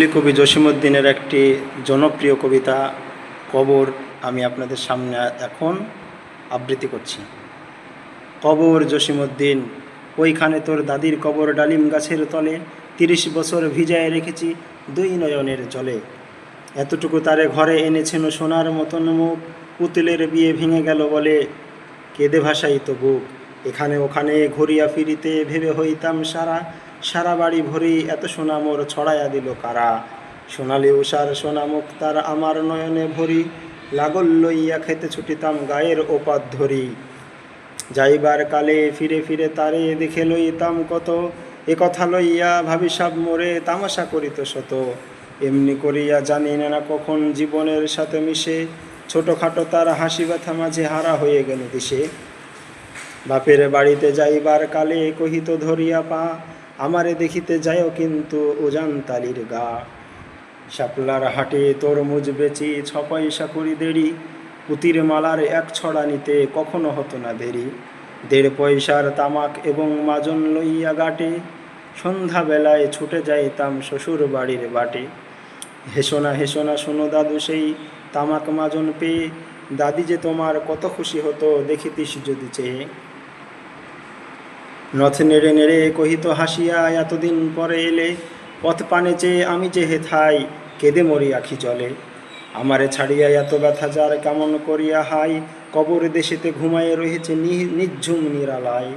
পল্লী কবি জসীমউদ্দিনের একটি জনপ্রিয় কবিতা কবর আমি আপনাদের সামনে এখন আবৃত্তি করছি। কবর জসীমউদ্দিন, ওইখানে তোর দাদির কবর ডালিম গাছের তলে, তিরিশ বছর ভিজায় রেখেছি দুই নয়নের জলে। এতটুকু তারে ঘরে এনেছেন সোনার মতন মুখ, পুতুলের বিয়ে ভেঙে গেল বলে কেঁদে ভাসাই তো বুক। এখানে ওখানে ঘুরিয়া ফিরিতে ভেবে হইতাম সারা সারা বাড়ি ভরি এত সোনা মোর ছড়াইয়া দিল কারা। সোনালি উষার সোনা মুখ তার আমার নয়নে ভরি, লাগল লইয়া খেতে ছুটিতাম গায়ের ওপাত ধরি। যাইবার কালে ফিরে ফিরে তারে দেখে লইতাম কত, এ কথা লইয়া ভাবি সব মোরে তামাশা করিত শত। এমনি করিয়া জানি না কখন জীবনের সাথে মিশে, ছোটোখাটো তার হাসি ব্যথা মাঝে হারা হয়ে গেল দিশে। বাপের বাড়িতে যাইবার কালে কহিত, ধরিয়া পা আমারে দেখিতে যাইও কিন্তু উজান তালির গা। শাপলার হাটে তরমুজ বেচি ছ পয়সা করি দেরি পুতির মালার এক ছড়া নিতে কখনো হতো না দেরি। দেড় পয়সার তামাক এবং মাজন লইয়া গাটে। সন্ধ্যাবেলায় ছুটে যাইতাম শ্বশুর বাড়ির বাটে। হেসোনা হেসোনা শোনো দাদু সেই তামাক মাজন পেয়ে। দাদি যে তোমার কত খুশি হতো, দেখিতিস যদি চেয়ে। নথ নেড়ে নেড়ে কহিত, হাসিয়া এতদিন পরে এলে, পথ পানে চেয়ে আমি যে হেথাই, কেঁদে মরি আখি জলে। আমারে ছাড়িয়া এত ব্যথা যার কেমন করিয়া হাই, কবর দেশেতে ঘুমায়ে রয়েছে নিঝুম নিরালায়।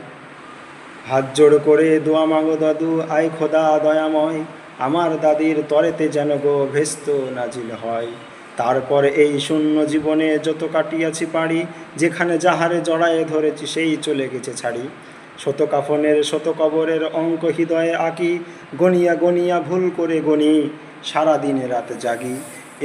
হাত জোড় করে দোয়া মাগো দাদু, আয় খোদা দয়াময়, আমার দাদির তরেতে যেন গো ভেস্ত নাজিল হয়। তারপর এই শূন্য জীবনে যত কাটিয়াছি পারি যেখানে যাহারে জড়ায়ে ধরেছি, সেই চলে গেছে ছাড়ি। শত কাফনের শত কবরের অঙ্ক হৃদয়ে আঁকি গনিয়া গনিয়া ভুল করে গনি সারা দিনে রাত জাগি।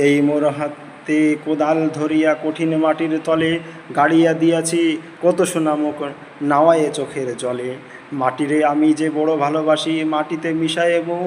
এই মোর হাতে কোদাল ধরিয়া কঠিন মাটির তলে গাড়িয়া দিয়াছি, কত সুনামক নাওয়ায়ে চোখের জলে। মাটিরে আমি যে বড় ভালোবাসি, মাটিতে মিশায়ে মুখ